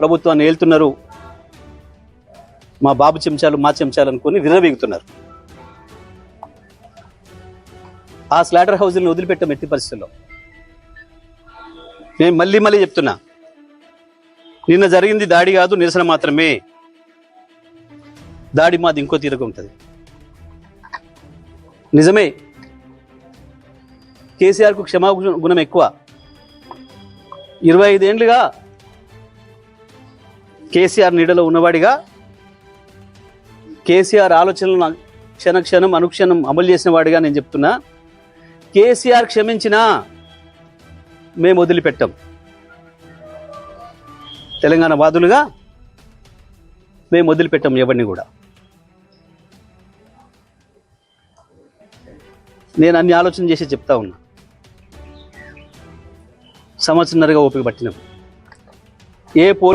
ప్రభుత్వాన్ని ఏళ్తున్నారు మా బాబు చెంచాలు మా చెంచాలు అనుకుని విర్రవీగుతున్నారు. ఆ స్లాటర్ హౌజులను వదిలిపెట్టాం ఎట్టి పరిస్థితుల్లో. నేను మళ్ళీ మళ్ళీ చెప్తున్నా. నిన్న జరిగింది దాడి కాదు నిరసన మాత్రమే. దాడి మాది ఇంకో తీరుగా ఉంటుంది. నిజమే. కేసీఆర్కు క్షమా గుణం ఎక్కువ. ఇరవై ఐదేండ్లుగా కేసీఆర్ నీడలో ఉన్నవాడిగా కేసీఆర్ ఆలోచనలను క్షణ క్షణం అనుక్షణం అమలు చేసిన వాడిగా నేను చెప్తున్నా. కేసీఆర్ క్షమించినా మేము వదిలిపెట్టాం. తెలంగాణ వాదులుగా మేము వదిలిపెట్టాం ఎవరిని కూడా. నేను అన్ని ఆలోచన చేసి చెప్తా ఉన్నా. సంవత్సరంన్నరగా ఓపిక పట్టినాం. ఏ పోలీస్